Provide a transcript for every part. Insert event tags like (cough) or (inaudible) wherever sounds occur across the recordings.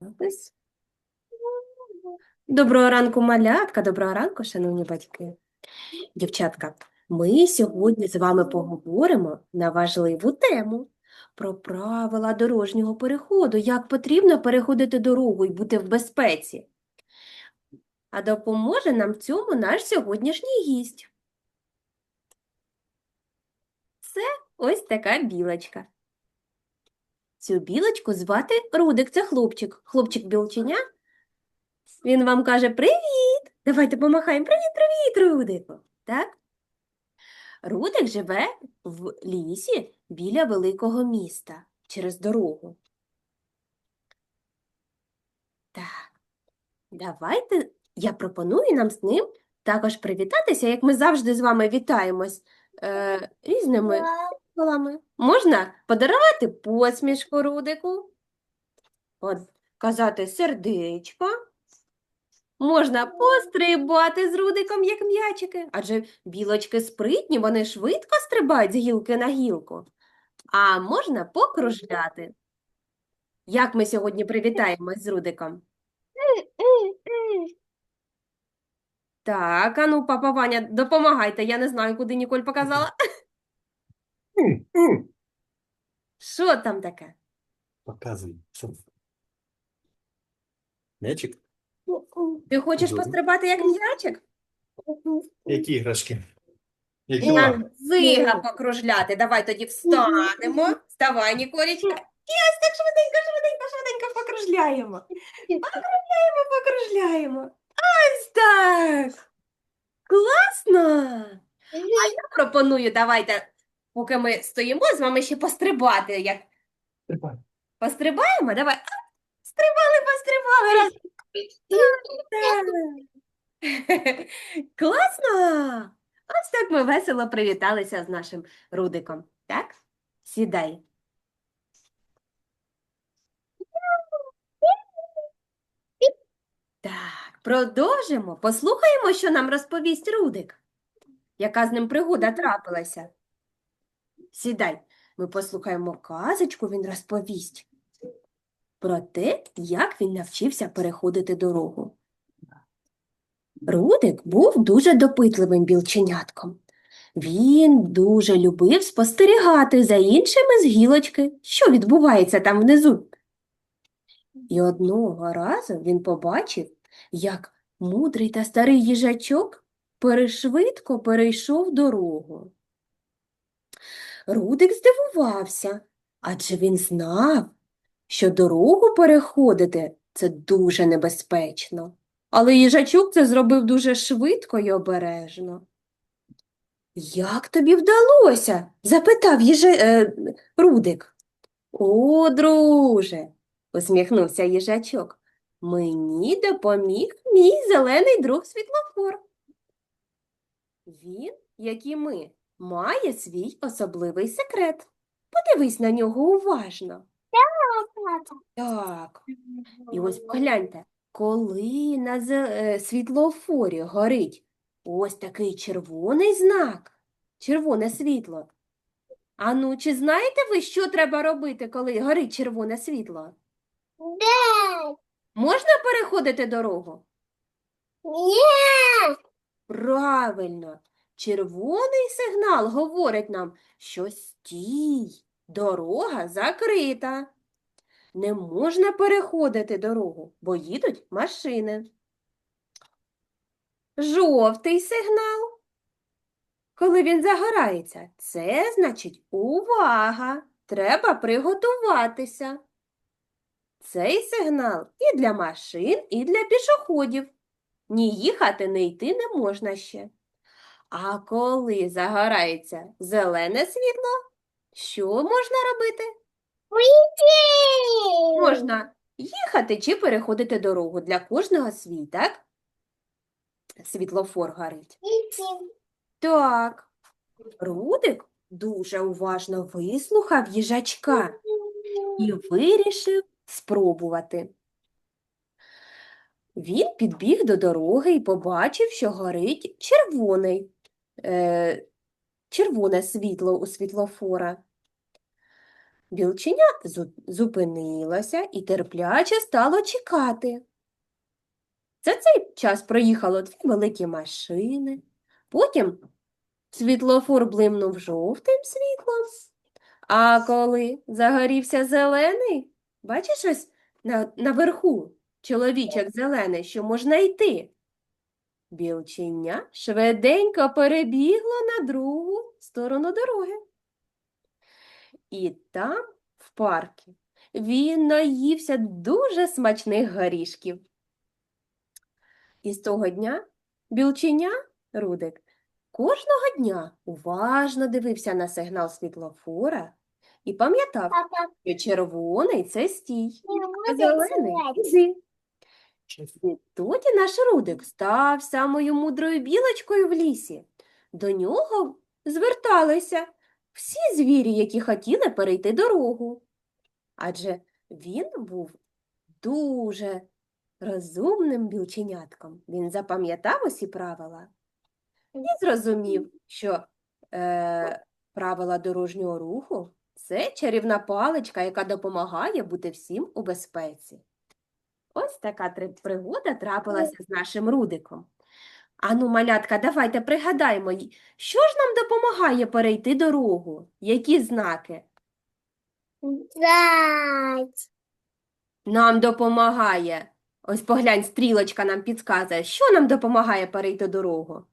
Запис. Доброго ранку, малятка, доброго ранку, шановні батьки. Дівчатка, ми сьогодні з вами поговоримо на важливу тему про правила дорожнього переходу, як потрібно переходити дорогу і бути в безпеці. А допоможе нам в цьому наш сьогоднішній гість. Це ось така білочка. Цю білочку звати Рудик, це хлопчик. Хлопчик білченя. Він вам каже привіт. Давайте помахаємо. Привіт, привіт, Рудику. Так? Рудик живе в лісі біля великого міста через дорогу. Так, давайте я пропоную нам з ним також привітатися, як ми завжди з вами вітаємось е, різними символами. Можна подарувати посмішку Рудику, казати сердечко. Можна пострибати з Рудиком, як м'ячики, адже білочки спритні, вони швидко стрибають з гілки на гілку. А можна покружляти. Як ми сьогодні привітаємось з Рудиком? Так, а ну, папа Ваня, допомагайте, я не знаю, куди Ніколь показала. М, м. Що там таке? Показуй. Що? М'ячик? Ти хочеш Добре. пострибати як м'ячик? Які іграшки? Які? Нам зига покружляти. Давай тоді встанемо. Вставай, Ніколічка. І ось так швиденько, швиденько, швиденько покружляємо. Покружляємо, покружляємо. Ось так. Класно. А я пропоную, давайте, поки ми стоїмо, з вами ще пострибати. Як Стрибай. пострибаємо? Давай. А, Стрибали, пострибали. Раз. Так. (laughs) Класно! Ось так ми весело привіталися з нашим Рудиком. Так? Сідай. Так, продовжимо. Послухаємо, що нам розповість Рудик. Яка з ним пригода трапилася? Сідай. Ми послухаємо казочку, він розповість про те, як він навчився переходити дорогу. Рудик був дуже допитливим білченятком. Він дуже любив спостерігати за іншими з гілочки, що відбувається там внизу. І одного разу він побачив, як мудрий та старий їжачок перешвидко перейшов дорогу. Рудик здивувався, адже він знав, що дорогу переходити це дуже небезпечно. Але їжачок це зробив дуже швидко й обережно. Як тобі вдалося? запитав їжа... е, Рудик. О, друже, усміхнувся їжачок. Мені допоміг мій зелений друг світлофор. Він, як і ми, має свій особливий секрет. Подивись на нього уважно. Так. І ось погляньте, коли на е, світлофорі горить ось такий червоний знак, червоне світло. А ну, чи знаєте ви, що треба робити, коли горить червоне світло? Можна переходити дорогу? Правильно, червоний сигнал говорить нам, що стій, дорога закрита. Не можна переходити дорогу, бо їдуть машини. Жовтий сигнал. Коли він загорається, це значить увага, треба приготуватися. Цей сигнал і для машин, і для пішоходів. Ні їхати, ні йти не можна ще. А коли загорається зелене світло, що можна робити? Можна їхати чи переходити дорогу. Для кожного свій, так? Світлофор горить. Так. Рудик дуже уважно вислухав їжачка і вирішив спробувати. Він підбіг до дороги і побачив, що горить червоний, е, червоне світло у світлофора. Білченя зу- зупинилося і терпляче стало чекати. За цей час проїхало дві великі машини, потім світлофор блимнув жовтим світлом, а коли загорівся зелений, бачиш ось на, наверху чоловічок зелений, що можна йти. Білченя швиденько перебігло на другу сторону дороги. І там, в парку, він наївся дуже смачних горішків. І з того дня білченя, Рудик, кожного дня уважно дивився на сигнал світлофора і пам'ятав, що червоний це стій, а зелений іди. Чесно. І тоді наш Рудик став самою мудрою білочкою в лісі. До нього зверталися всі звірі, які хотіли перейти дорогу. Адже він був дуже розумним білченятком. Він запам'ятав усі правила і зрозумів, що е, правила дорожнього руху це чарівна паличка, яка допомагає бути всім у безпеці. Ось така пригода трапилася з нашим Рудиком. Ану, малятка, давайте пригадаємо, що ж нам допомагає перейти дорогу? Які знаки? Нам допомагає. Ось поглянь, стрілочка нам підказує, що нам допомагає перейти дорогу?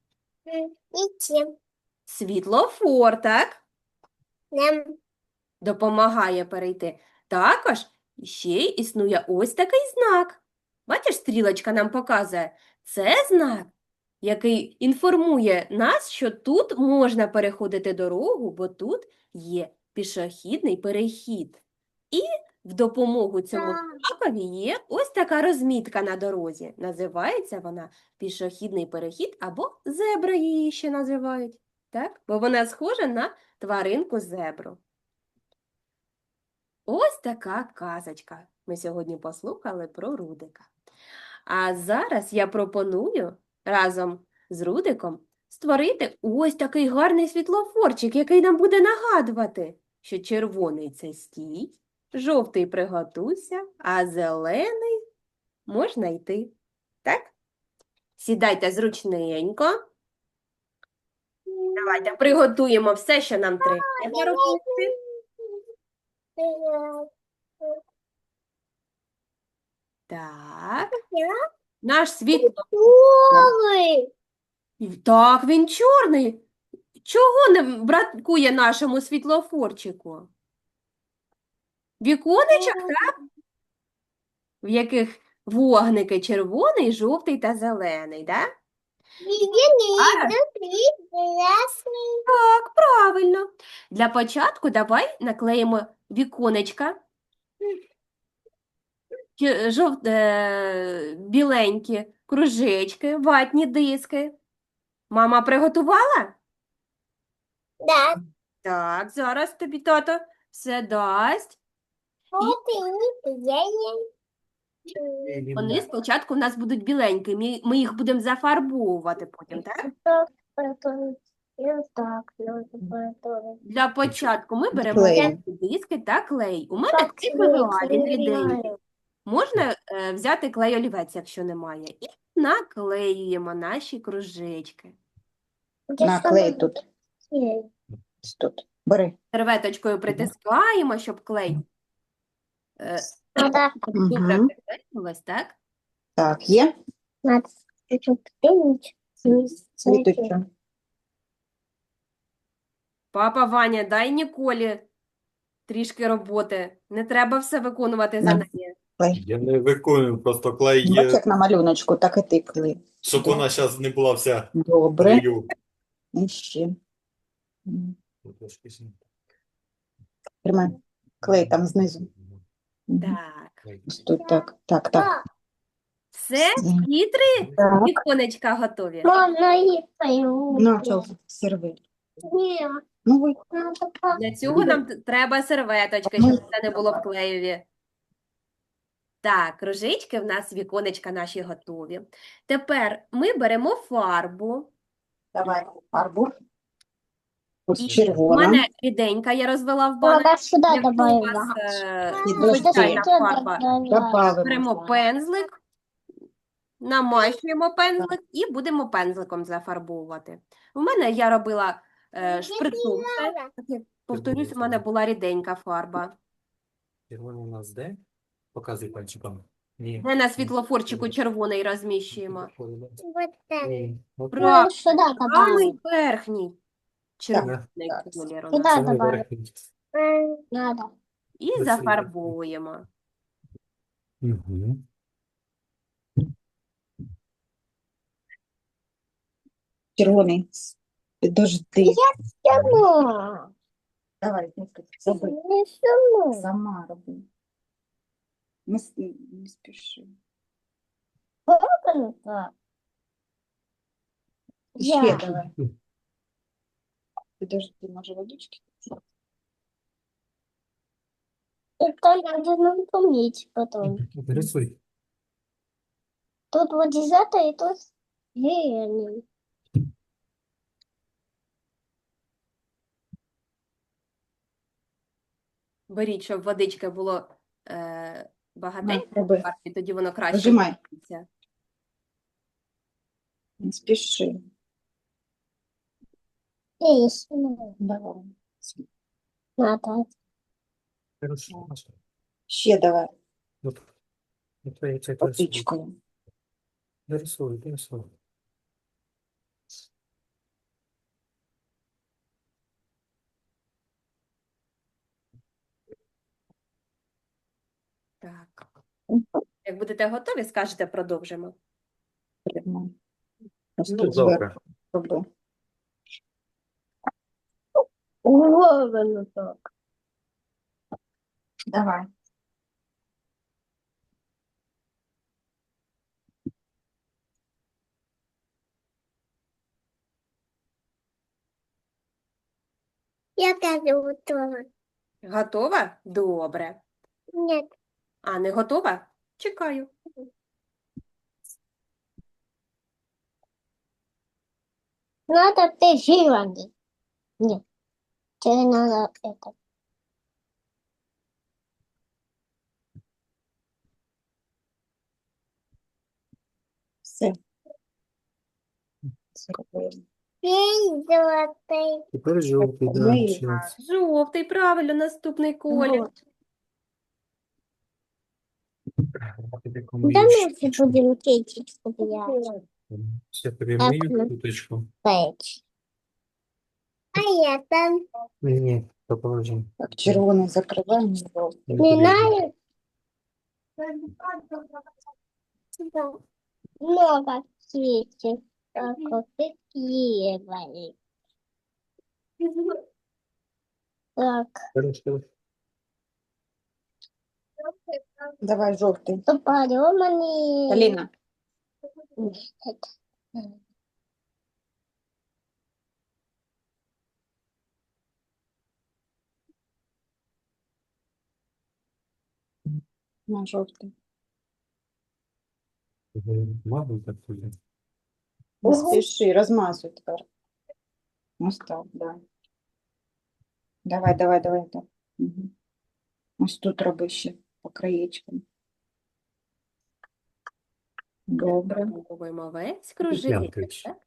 Идти. Світлофор, так? Нам Допомагає перейти. Також ще й існує ось такий знак. Бачиш, стрілочка нам показує. Це знак, який інформує нас, що тут можна переходити дорогу, бо тут є пішохідний перехід. І в допомогу цьому знакові є ось така розмітка на дорозі. Називається вона пішохідний перехід або зебра її ще називають. Так? Бо вона схожа на тваринку зебру. Ось така казочка. Ми сьогодні послухали про Рудика. А зараз я пропоную разом з Рудиком створити ось такий гарний світлофорчик, який нам буде нагадувати, що червоний це стій, жовтий приготуйся, а зелений можна йти. Так? Сідайте зручненько. Давайте приготуємо все, що нам треба робити. Так. Наш світло. Новый. Так, він чорний. Чого не бракує нашому світлофорчику? Віконечок, так? В яких вогники червоний, жовтий та зелений, так? Так, правильно. Для початку давай наклеїмо віконечка. Жов... е, біленькі кружечки, ватні диски. Мама приготувала? Да, Так, зараз тобі тато все дасть. зеленый. Вони спочатку в нас будуть біленькі, ми, ми їх будемо зафарбовувати потім, так? Для початку ми беремо Клей. диски та клей. У мене Так, клей ПВА, він клей, ріденький. Можна е, взяти клей олівець, якщо немає, і наклеюємо наші кружечки. Наклей тут. Ось Тут. Бери. Серветочкою притискаємо, щоб клей е, А, да, Угу. так? Так, є? надо Папа Ваня, дай Ніколі трішки роботи. Не треба все виконувати за На. неї. Клей. Я не виконую, просто клей Бач, є, як на малюночку, так і ти клей. щоб вона зараз не була вся Добре. клею. І ще. М, ще. Тримай. Клей там знизу. Так. Тут так. Так, так. Все, Все. всі три Так. віконечка готові. Пою. Ну, що, серви. Нет, Ну, ви. надо по- Для цього нам т- треба серветочки, щоб це не було в клеєві. Так, кружечки в нас, віконечка наші готові. Тепер ми беремо фарбу. Давай фарбу. Ось У червона. мене ріденька я розвела в баночку. Надо сюда Якщо у вас е, Підожди. звичайна фарба, Добавимо. беремо пензлик, намащуємо пензлик і будемо пензликом зафарбовувати. У мене я робила е, шприцом. все. Так як Повторюсь, у мене була ріденька фарба. Червоний у нас де? Показуй пальчиком. Ні. Ми на світлофорчику червоний розміщуємо. Вот так. Ні. От. Сюда Самий верхній червоний так. колір у нас. верхній. Надо. І Красиво. зафарбовуємо. Мгм. Червоний. Підожди. Сама. Давай. Не сама. Сама роби. Не, с- не спіши. Ще Я. давай. Підожди, може водички? Это надо нам помнить потом. Рисуй. Тут вот из этого и тут зеленый. Беріть, щоб водички було е, багатенько, На, роби. і тоді воно краще Нажимай. впитується. Не спіши. Есть. Давай. Надо. Хорошо. Ще давай. От. От я це рисую. Водичкою. Рисуй, рисуй. Так. Як будете готові, скажете, продовжимо. Ну, добре. Роби. Так. Давай. Я тоже готова. Готова? Добре. Нет. А, не готова? Чекаю. Надо ты зеленый. Нет. Тебе надо это. Все. Зробили. Золотый. Тепер жовтий, да, Ми- ще. Жовтий, правильно, наступний колір. Вот. Я тобі Да помию мы щіточку. будем кетчуп делать. Я тобі Так, мию ну. щіточку. Пэч. А я там Ні, ні, то положи. Так, червоний закриваємо. жовтий. Не не потрібно. знаю. Много кетчуп. Так вот такие были. Так. Хорошо. Давай жовтий. Тупорёманный. Аліна, Это. На жовтий. Мабуть, так буде. Не спіши, розмазуй тепер. Ось так, да. Давай, давай, давай, так. Угу. Ось тут роби ще по краєчкам. Добре. Кружечок. так?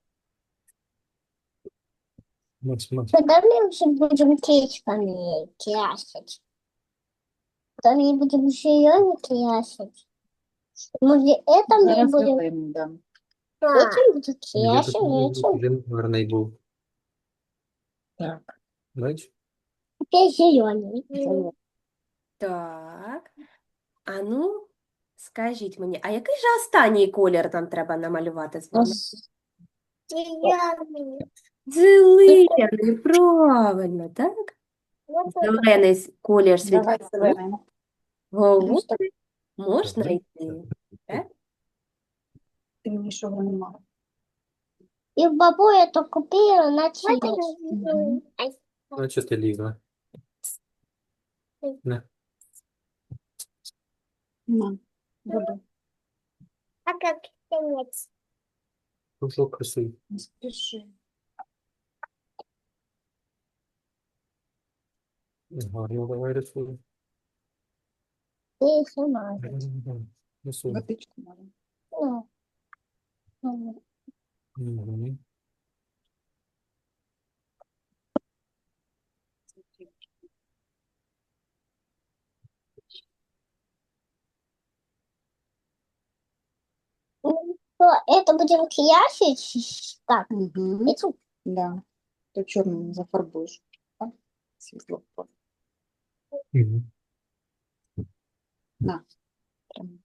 Макс, Макс. Тогда мы уже будем кетчупами красить. Тогда мы будем зеленый красить. Может, это мы Зараз будем... зробимо, да. Этим буду Я красить, такий этим Він гарний був. Так. Бач? опять зеленый. Зелений. Так. А ну, скажіть мені, а який же останній колір нам треба намалювати з вами? Зеленый. Зелений, правильно, так? Зелений колір Давай світло. зелений. Голову так. можна Добре. йти. Темнішого немає. И бабу я то купила на. Ну, що ти лізла? Не. На, роби. А как конец? Кружок красивий. Не спіши. Гарно давай рисуй. И сама. Рисуй. Водичку можна. Ну. Ну, Мгм. То это будем красить. Так, Угу. и тут. Да. То чорним зафарбуєш. Так? Світло. Мгм. Прям.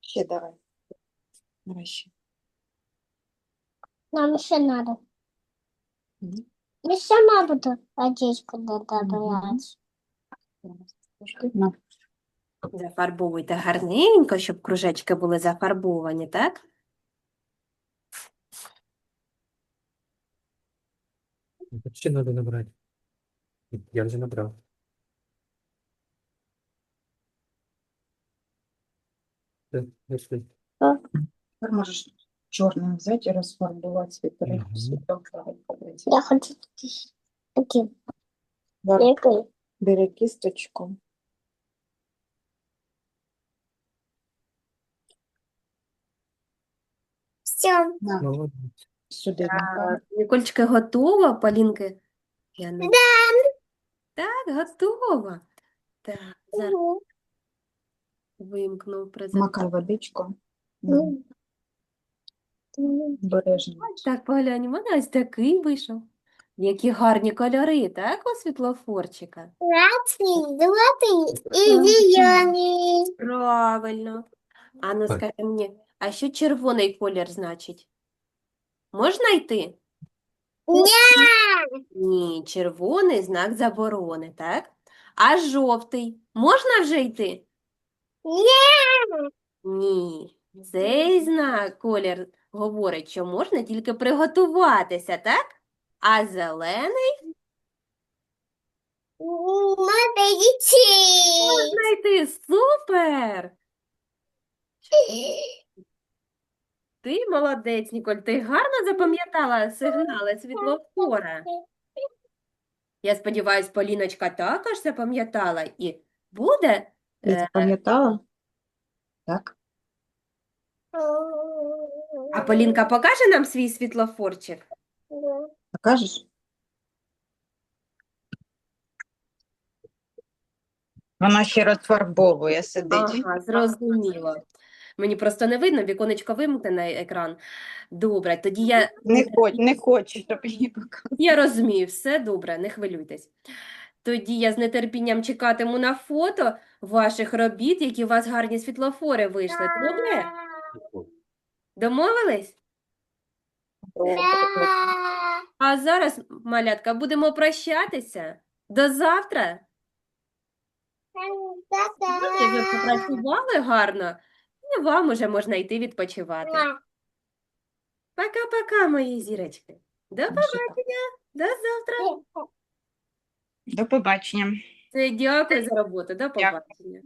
Ще давай. Давай ще. Нам еще надо. Мгм. Я сама буду Мгм. добавлять. Зараз трошки. На. Зафарбовуйте гарненько, щоб кружечки були зафарбовані, так? Ще надо набрать. Я вже набрав. Все, пішли. Тепер можеш чорним взяти і розфарбувати свій Мгм. Я хочу. Такие. Бери кісточку. Все. На, Молодець. сюди. Так, макай. Нікольчики готова, Полінки? Я не... Так, готова. Так, зараз вимкнув презентацію. Макай водичку. На, Обережно. Так, поглянь, у мене ось такий вийшов. Які гарні кольори, так, у світлофорчика? Красный, золотый и Мгм. зеленый. Правильно. А ну Так. скажи мені, а що червоний колір значить? Можна йти? Нет. Ні, червоний знак заборони, так? А жовтий можна вже йти? Нет. Ні. Цей знак, колір говорить, що можна тільки приготуватися, так? А зелений можна йти. Супер! Ти молодець, Ніколь, ти гарно запам'ятала сигнали світлофора. Я сподіваюся, Поліночка також запам'ятала і буде. Ти Е, запам'ятала? Так. А Полінка покаже нам свій світлофорчик? Покажеш? Вона ще розфарбовує, сидить. Ага, зрозуміло. Мені просто не видно, віконечко вимкнене екран. Добре, тоді я Не хоч, не хоче, щоб її показати. Я розумію, все добре, не хвилюйтесь. Тоді я з нетерпінням чекатиму на фото ваших робіт, які у вас гарні світлофори вийшли. Добре? Домовились? А зараз, малятка, будемо прощатися. До завтра. Ви вже попрацювали гарно, і вам уже можна йти відпочивати. Пока-пока, мої зірочки. До побачення, до завтра. До побачення. Дякую за роботу. До побачення.